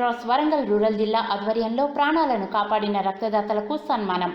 Cross Warangal rural జిల్లా ఆధ్వర్యంలో ప్రాణాలను కాపాడిన రక్తదాతలకు సన్మానం.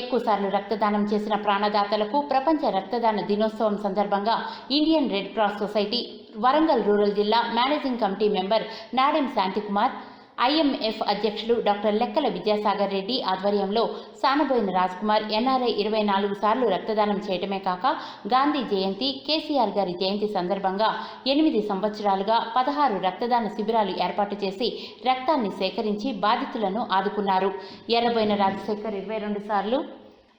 ఎక్కువసార్లు రక్తదానం చేసిన ప్రాణదాతలకు ప్రపంచ రక్తదాన దినోత్సవం సందర్భంగా Indian red cross society Warangal rural జిల్లా managing committee member Nadem Shanthikumar IMF అధ్యక్షులు డాక్టర్ లెక్కల విద్యాసాగర్ రెడ్డి ఆధ్వర్యంలో సానబోయిన రాజ్కుమార్ ఎన్ఆర్ఐ ఇరవై నాలుగు సార్లు రక్తదానం చేయటమే కాక గాంధీ జయంతి కేసీఆర్ గారి జయంతి సందర్భంగా ఎనిమిది సంవత్సరాలుగా పదహారు రక్తదాన శిబిరాలు ఏర్పాటు చేసి రక్తాన్ని సేకరించి బాధితులను ఆదుకున్నారు. ఎర్రబోయిన రాజశేఖర్ ఇరవై రెండు సార్లు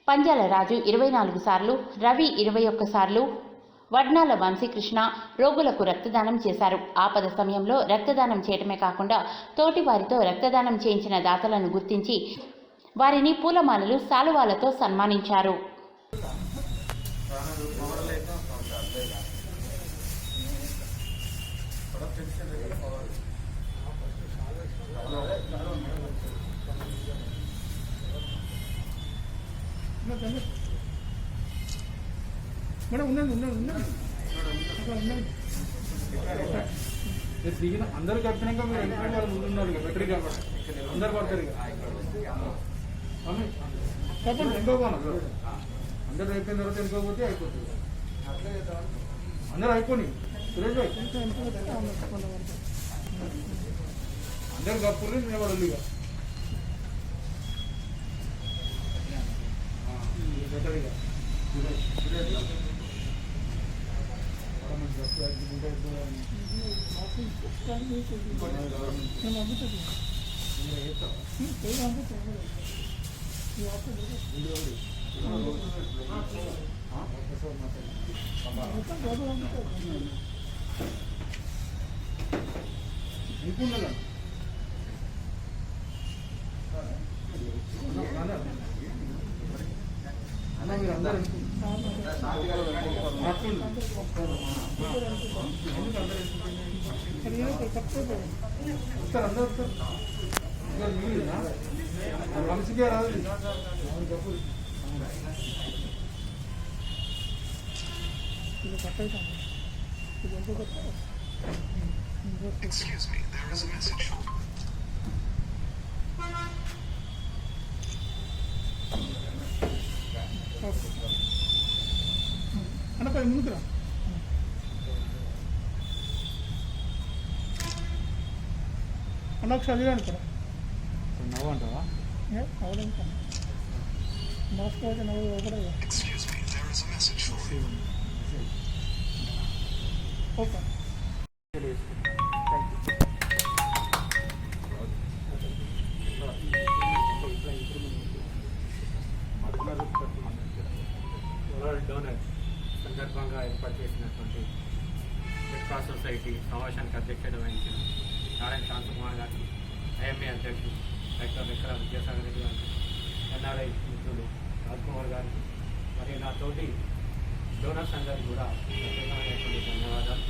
పంజాల రాజు ఇరవై నాలుగు సార్లు రవి ఇరవై ఒక్క సార్లు వడ్నాల వంశీకృష్ణ రోగులకు రక్తదానం చేశారు. ఆపద సమయంలో రక్తదానం చేయటమే కాకుండా తోటి వారితో రక్తదానం చేయించిన దాతలను గుర్తించి వారిని పూలమాలలు శాలువాలతో సన్మానించారు. మేడం ఉండండి ఉండండి ఉండండి. అట్లా ఉండండి. దిగిన అందరు కప్పినాక మీరు ఎంట్రీ వాళ్ళు ముందు ఉన్నారు ఇక బెటర్ కాబట్టి అందరు పడతారు ఇక. చెప్పండి. ఎంకోపోను అందరు అయిపోయిన తర్వాత ఎంకోపోతే అయిపోతుంది. అందరు అయిపోయి సురేష్ భాయ్ ఎంత. అందరు కప్పులు నిలబడాలి ఇక ఆ, బెటర్ ఇక సురేష్ సురేష్ చాలా మీరు చేస్తావా? పేరు అన్న మీరు అందరూ Excuse me, there is a message. Okay. పది ముందుకు రా. అన్న ఒకసారి ఇక్కడ. నవ్వు అంటావా ఏ అవడం కన్నా మోసపోతే నవ్వు ఒకటే Excuse ఉన్నటువంటి రెడ్ క్రాస్ సొసైటీ సమావేశానికి అధ్యక్షత వహించిన నారాయణ శాంతకుమార్ గారికి ఐఎంఏ అధ్యక్షుడు డాక్టర్ వెక్కల విద్యాసాగర్ రెడ్డి గారికి ఎన్ఆర్ఐ మిత్రులు రాజ్కుమార్ గారికి మరియు నా తోటి డోనర్స్ అందరికీ కూడా ప్రత్యేకమైనటువంటి ధన్యవాదాలు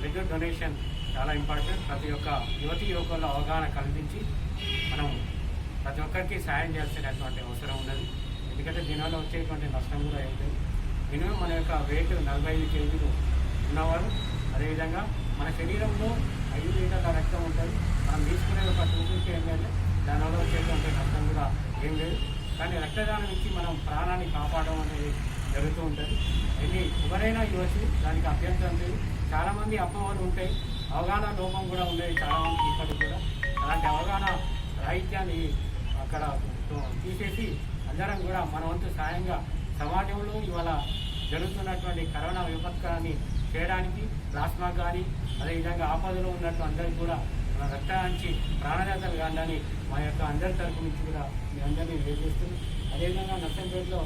బ్లడ్ డొనేషన్ చాలా ఇంపార్టెంట్ ప్రతి ఒక్క యువతి యువకుల్లో అవగాహన కల్పించి మనం ప్రతి ఒక్కరికి సాయం చేయాల్సినటువంటి అవసరం ఉన్నది. ఎందుకంటే దీనివల్ల వచ్చేటువంటి నష్టం కూడా ఏం లేదు. మినిమం మన యొక్క వెయిట్ నలభై ఐదు కేజీలు ఉన్నవారు. అదేవిధంగా మన శరీరంలో ఐదు లీటర్ల రక్తం ఉంటుంది. మనం తీసుకునే ఒక టూ ఫిఫ్టీ ఏంటంటే దానివల్ల వచ్చేటువంటి రక్తం కూడా ఏం లేదు. కానీ రక్తదానం ఇచ్చి మనం ప్రాణాన్ని కాపాడడం అనేది జరుగుతూ ఉంటుంది. ఎన్ని ఎవరైనా ఇవ్వచ్చు దానికి అభ్యంతరం లేదు. చాలామంది అమ్మవారు ఉంటాయి అవగాహన లోపం కూడా ఉండేది చాలామంది ఇప్పటికి కూడా. అలాంటి అవగాహన రాహిత్యాన్ని అక్కడ తీసేసి అందరం కూడా మన వంతు సాయంగా సమాజంలో ఇవాళ జరుగుతున్నటువంటి కరోనా విపత్కరాన్ని చేయడానికి ప్లాస్మా కానీ అదేవిధంగా ఆపదలో ఉన్నట్టు అందరికీ కూడా మన రక్తానికి ప్రాణదాతలు కాదని మా యొక్క అందరి తరపు నుంచి కూడా మీ అందరినీ తెలియజేస్తున్నాం అదేవిధంగా నర్సంపేటలో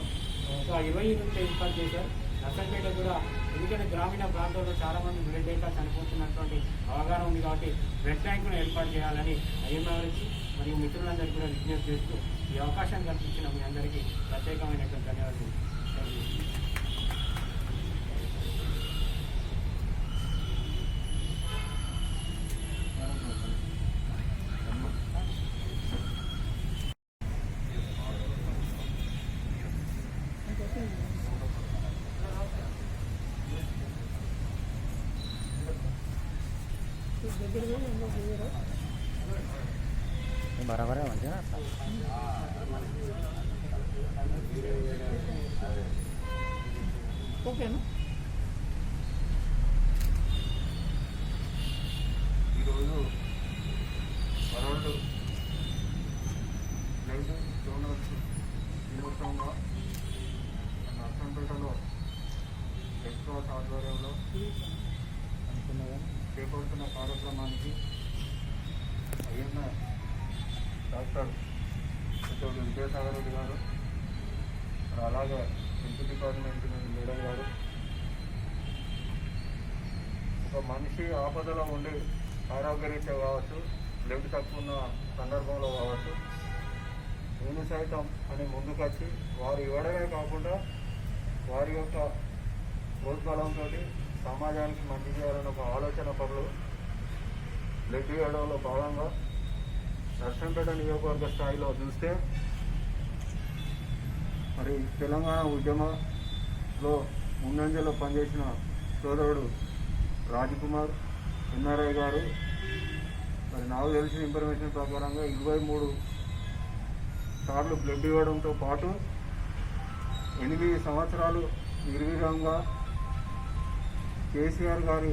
ఒక ఇరవై నుండి ఏర్పాటు చేశారు. నర్సంపేట కూడా ఎందుకంటే గ్రామీణ ప్రాంతాల్లో చాలామంది బ్లడ్ లేక చనిపోతున్నటువంటి అవగాహన ఉంది కాబట్టి బ్లడ్ బ్యాంకును ఏర్పాటు చేయాలని ఐఎంఆర్కి మరియు మిత్రులందరికీ కూడా విజ్ఞప్తి చేస్తూ ఈ అవకాశం కల్పించిన మీ అందరికీ ప్రత్యేకమైనటువంటి ధన్యవాదాలు. దగ్గరగా యూ దగ్గర పోయి ఇంకో క్లియర్ बराबर है म्हणजे ना ఓకేనా ఈరోజు వరల్డ్ లైఫ్ డోనర్స్ దినోత్సవంగా నర్సంపేటలో రెడ్ క్రాస్ ఆధ్వర్యంలో చేపడుతున్న కార్యక్రమానికి అయ్యన్న డాక్టర్ చిత్తూరు విద్యాసాగర్ రెడ్డి గారు అలాగే హెల్త్ డిపార్ట్మెంట్ మేడం గారు. ఒక మనిషి ఆపదలో ఉండి ఆరోగ్యరీత్యా కావచ్చు బ్లడ్ తక్కువ ఉన్న సందర్భంలో కావచ్చు నేను సైతం అని ముందుకొచ్చి వారు ఇవ్వడమే కాకుండా వారి యొక్క ప్రోత్సాహంతో సమాజానికి మంచి చేయాలన్న ఒక ఆలోచన పనులు బ్లడ్ ఇవ్వడంలో భాగంగా నర్సంపేట నియోజకవర్గ స్థాయిలో చూస్తే మరి తెలంగాణ ఉద్యమంలో ముందంజలో పనిచేసిన సోదరుడు రాజ్కుమార్ ఎన్ఆర్ఐ గారు. మరి నాకు తెలిసిన ఇన్ఫర్మేషన్ ప్రకారంగా ఇరవై మూడు సార్లు బ్లడ్ ఇవ్వడంతో పాటు ఎనిమిది సంవత్సరాలు నిర్విరాంగా కేసీఆర్ గారి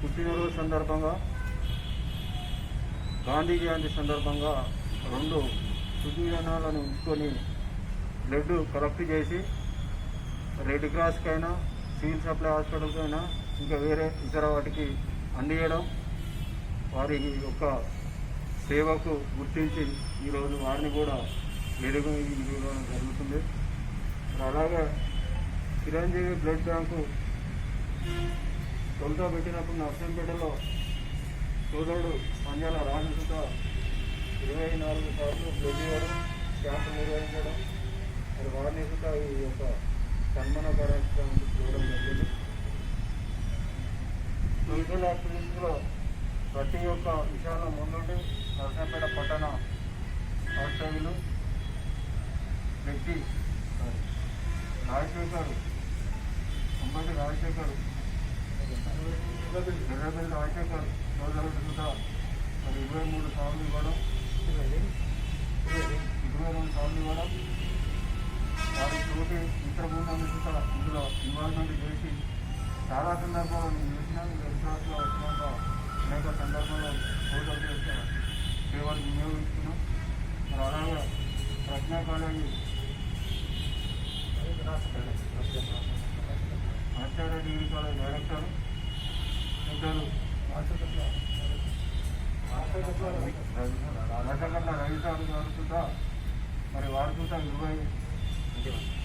పుట్టినరోజు సందర్భంగా గాంధీ జయంతి సందర్భంగా రెండు సుదీరణాలను ఉంచుకొని బ్లడ్ కలెక్ట్ చేసి రెడ్ క్రాస్కైనా సివిల్ సప్లై హాస్పిటల్కైనా ఇంకా వేరే ఇతర వాటికి అందియడం వారి యొక్క సేవకు గుర్తించి ఈరోజు వారిని కూడా వేడుక ఇవ్వడం జరుగుతుంది. అలాగే చిరంజీవి బ్లడ్ బ్యాంకు తొలితో పెట్టినప్పుడు నర్సంపేటలో సోదరుడు మంజాల రాజుతో ఇరవై నాలుగు సార్లు బ్లడ్ ఇవ్వడం క్యాంపు నిర్వహించడం మరి వారిని కూడా ఈ యొక్క సన్మాన కార్యక్రమం చూడడం జరిగింది. సోషల్ యాక్టివిటీస్లో ప్రతి ఒక్క విషయంలో ముందుండి నరసంపేట పట్టణ వాస్తవ్యులు వ్యక్తి రాజశేఖర్ అంబటి రాజశేఖర్ రాజశేఖర్ సోదరుడు కూడా మరి ఇరవై మూడు సార్లు ఇవ్వడం ఇరవై రెండు సార్లు ఇవ్వడం వారి తోటి ఇతర బృందాన్ని కూడా ఇందులో ఇన్వాల్వ్మెంట్ చేసి చాలా సందర్భాల్లో నేను చూసిన రెడ్ వచ్చినాక అనేక సందర్భాల్లో సోదరుల యొక్క సేవలు వినియోగిస్తున్నాం మరి అలాగే Pragna college Acharya degree college director ఇద్దరు రసగడ్డ రవిసారు గారు మరి వారు కూడా ఇరవై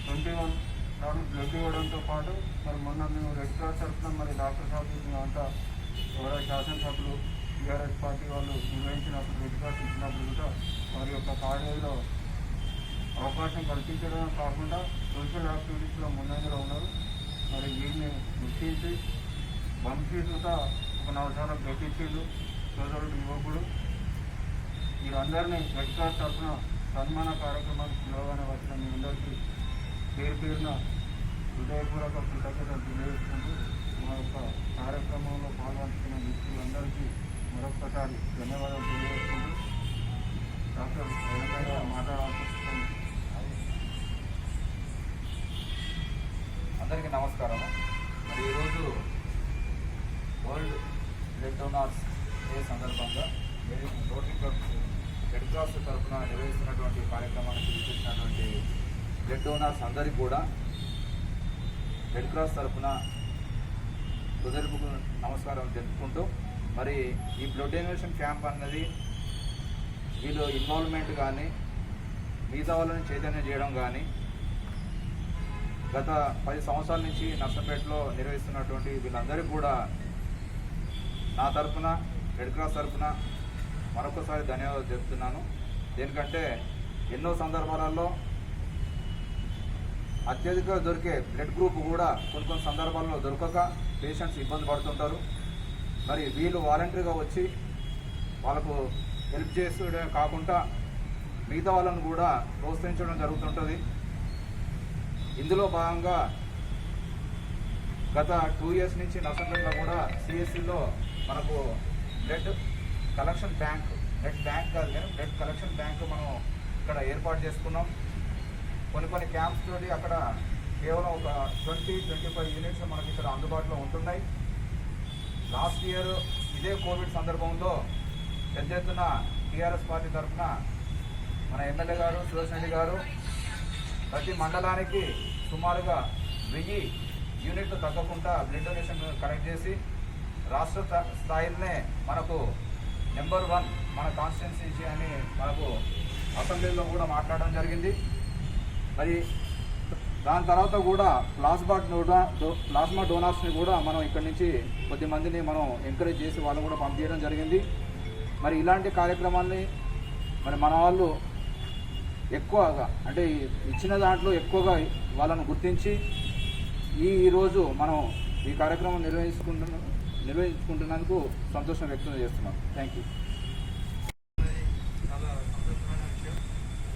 ట్వంటీ వన్ దాన్ని బ్లడ్ ఇవ్వడంతో పాటు మరి మొన్న మేము రెడ్ క్రాస్ తరఫున మరి డాక్టర్ సాబ్ అంతా ఎవరో శాసనసభ్యులు టీఆర్ఎస్ పార్టీ వాళ్ళు నిర్వహించినప్పుడు రెడ్ క్రాస్ ఇచ్చినప్పుడు కూడా వారి యొక్క కార్యాలయంలో అవకాశం కల్పించడమే కాకుండా సోషల్ యాక్టివిటీస్లో ముందంజలో ఉన్నారు మరి వీరిని గుర్తించి వంశీ కూడా ఒక నవసారం పెట్టించిండు సోదరుడు యువకుడు వీరందరినీ రెడ్ క్రాస్ తరఫున సన్మాన కార్యక్రమానికి పిలవగానే వచ్చిన మీ అందరికీ పేరు పేరున హృదయపూర్వక కృతజ్ఞతలు తెలియజేసుకుంటూ మా యొక్క కార్యక్రమంలో పాల్గొంటున్న వ్యక్తులందరికీ మరొక్కసారి ధన్యవాదాలు తెలియజేసుకుంటూ డాక్టర్ వెంకయ్య మాట్లాడాల్సి అందరికీ నమస్కారం మరి ఈరోజు వరల్డ్ బ్లడ్ డోనార్స్ డే సందర్భంగా రోటరీ క్లబ్ రెడ్ క్రాస్ తరఫున నిర్వహిస్తున్నటువంటి కార్యక్రమానికి విచ్చేసినటువంటి రెడ్ డోనార్స్ అందరికీ కూడా రెడ్ క్రాస్ తరఫున హృదయపూర్వక నమస్కారం తెలుపుకుంటూ మరి ఈ బ్లడ్ డొనేషన్ క్యాంప్ అన్నది వీళ్ళు ఇన్వాల్వ్మెంట్ కానీ మిగతా వాళ్ళని చైతన్యం చేయడం కానీ గత పది సంవత్సరాల నుంచి నర్సంపేటలో నిర్వహిస్తున్నటువంటి వీళ్ళందరికీ కూడా నా తరఫున రెడ్ క్రాస్ తరఫున మరొకసారి ధన్యవాదాలు చెప్తున్నాను. దేనికంటే ఎన్నో సందర్భాలలో అత్యధిక దొరికే బ్లడ్ గ్రూప్ కూడా కొన్ని కొన్ని సందర్భాల్లో దొరకక పేషెంట్స్ ఇబ్బంది పడుతుంటారు. మరి వీళ్ళు వాలంటరీగా వచ్చి వాళ్ళకు హెల్ప్ చేసడమే కాకుండా మిగతా వాళ్ళని కూడా ప్రోత్సహించడం జరుగుతుంటుంది. ఇందులో భాగంగా గత టూ ఇయర్స్ నుంచి నర్సంపేటలో కూడా సిఎస్సిలో మనకు blood collection bank blood bank కాదు కానీ బ్లడ్ కలెక్షన్ బ్యాంక్ మనం ఇక్కడ ఏర్పాటు చేసుకున్నాం. కొన్ని కొన్ని క్యాంప్స్ తోటి అక్కడ కేవలం ఒక ట్వంటీ ట్వంటీ ఫైవ్ యూనిట్స్ మనకి ఇక్కడ అందుబాటులో ఉంటున్నాయి. లాస్ట్ ఇయర్ ఇదే కోవిడ్ సందర్భంలో పెద్ద ఎత్తున టీఆర్ఎస్ పార్టీ తరఫున మన ఎమ్మెల్యే గారు సురేష్ గారు ప్రతి మండలానికి సుమారుగా వెయ్యి యూనిట్లు తగ్గకుండా బ్లడ్ డొనేషన్ కలెక్ట్ చేసి రాష్ట్ర స్థాయిలోనే మనకు నెంబర్ వన్ మన కాన్స్టిట్యున్సీ అని మనకు అసెంబ్లీలో కూడా మాట్లాడడం జరిగింది. మరి దాని తర్వాత కూడా ప్లాస్మా డోనా డో- ప్లాస్మా డోనార్స్ని కూడా మనం ఇక్కడి నుంచి కొద్ది మందిని మనం ఎంకరేజ్ చేసి వాళ్ళని కూడా పంపించడం జరిగింది. మరి ఇలాంటి కార్యక్రమాన్ని మరి మన వాళ్ళు ఎక్కువగా అంటే ఇచ్చిన దాంట్లో ఎక్కువగా వాళ్ళను గుర్తించి ఈ ఈరోజు మనం ఈ కార్యక్రమం నిర్వహించుకుంటున్నాం నిర్వహించుకుంటున్నందుకు సంతోషం వ్యక్తం చేస్తున్నాం. థ్యాంక్ యూ చాలా సంతోషమైన విషయం.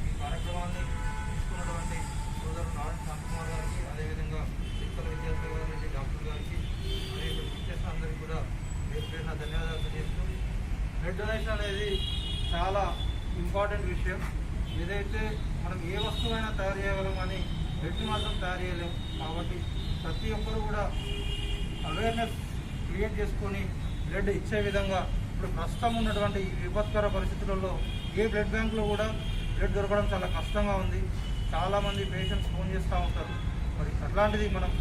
ఈ కార్యక్రమాన్ని తీసుకున్నటువంటి అదేవిధంగా అందరికీ కూడా ధన్యవాదాలు బ్లడ్ డొనేషన్ అనేది చాలా ఇంపార్టెంట్ విషయం. ఏదైతే మనం ఏ వస్తువైనా తయారు చేయగలం కానీ బ్లడ్ మాత్రం తయారు చేయలేం. కాబట్టి ప్రతి ఒక్కరు కూడా అవేర్నెస్ క్రియేట్ చేసుకొని బ్లడ్ ఇచ్చే విధంగా ఇప్పుడు ప్రస్తుతం ఉన్నటువంటి విపత్కర పరిస్థితులలో ఏ బ్లడ్ బ్యాంకులో కూడా బ్లడ్ దొరకడం చాలా కష్టంగా ఉంది. చాలామంది పేషెంట్స్ ఫోన్ చేస్తూ ఉంటారు. మరి అట్లాంటిది మనం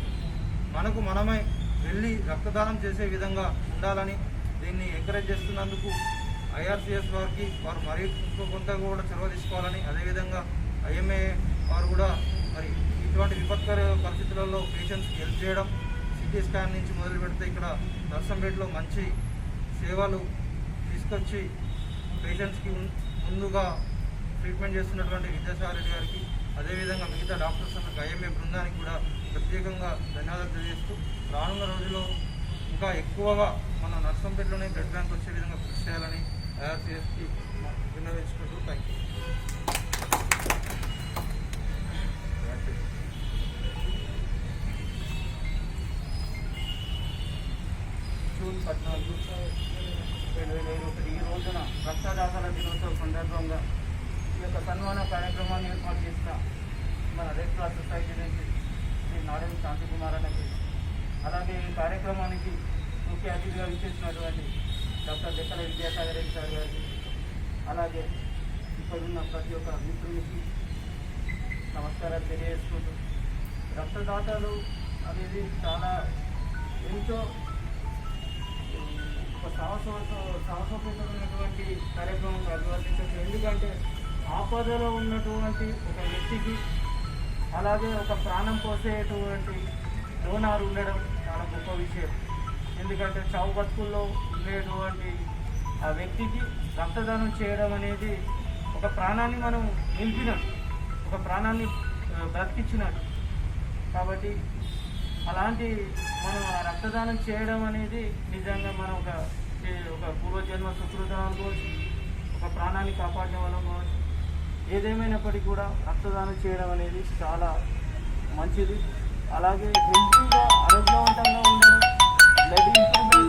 మనకు మనమే వెళ్ళి రక్తదానం చేసే విధంగా ఉండాలని దీన్ని ఎంకరేజ్ చేస్తున్నందుకు ఐఆర్సిఎస్ వారికి వారు మరీ కొంత కూడా చొరవ తీసుకోవాలని అదేవిధంగా ఐఎంఏ వారు కూడా మరి ఇటువంటి విపత్కర పరిస్థితులలో పేషెంట్స్కి హెల్ప్ చేయడం సిటీ స్కాన్ నుంచి మొదలు పెడితే ఇక్కడ నర్సంపేటలో మంచి సేవలు తీసుకొచ్చి పేషెంట్స్కి ముందుగా ట్రీట్మెంట్ చేస్తున్నటువంటి విద్యాసాగర్ రెడ్డి గారికి అదేవిధంగా మిగతా డాక్టర్స్ అన్న ఐఎంఏ బృందానికి కూడా ప్రత్యేకంగా ధన్యవాదాలు తెలియజేస్తూ రానున్న రోజుల్లో ఇంకా ఎక్కువగా మన నర్సంపేటలోనే బ్లడ్ బ్యాంక్ వచ్చే విధంగా కృషి చేయాలని ఐఆర్సీఎస్కి విన్నవించుకుంటూ థ్యాంక్ యూ పద్నాలుగు రెండు వేల ఇరవై ఒకటి. ఈ రోజున రక్తదాతల దినోత్సవం సందర్భంగా ఈ యొక్క సన్మాన కార్యక్రమాన్ని ఏర్పాటు చేసిన మన రెడ్ క్రాస్ సొసైటీ నుంచి శ్రీ నారాయణ శాంతికుమార్ అన్నకి అలాగే ఈ కార్యక్రమానికి ముఖ్య అతిథిగా విచ్చేసినటువంటి డాక్టర్ లెక్కల విద్యాసాగర్ రెడ్డి సార్ గారికి అలాగే ఇక్కడున్న ప్రతి ఒక్క మిత్రునికి నమస్కారాలు తెలియజేసుకుంటూ రక్తదాతలు అనేది చాలా ఎంతో ఒక సాహసంతో సాహసోపేతమైనటువంటి కార్యక్రమం అభివర్తించవచ్చు ఎందుకంటే ఆపదలో ఉన్నటువంటి ఒక వ్యక్తికి అలాగే ఒక ప్రాణం పోసేటువంటి డోనార్ ఉండడం చాలా గొప్ప విషయం. ఎందుకంటే చావు బతుకుల్లో ఉండేటువంటి ఆ వ్యక్తికి రక్తదానం చేయడం అనేది ఒక ప్రాణాన్ని మనం నిలిపినట్టు ఒక ప్రాణాన్ని ఆ, బ్రతికించినట్టు కాబట్టి అలాంటి మనం రక్తదానం చేయడం అనేది నిజంగా మనం ఒక ఒక పూర్వజన్మ సుకృతం అనుకోవచ్చు ఒక ప్రాణాన్ని కాపాడడం అనుకోవచ్చు ఏదేమైనప్పటికీ కూడా రక్తదానం చేయడం అనేది చాలా మంచిది. అలాగే హెల్తీగా ఆరోగ్యవంతంగా ఉండడం ఇంప్రూవ్మెంట్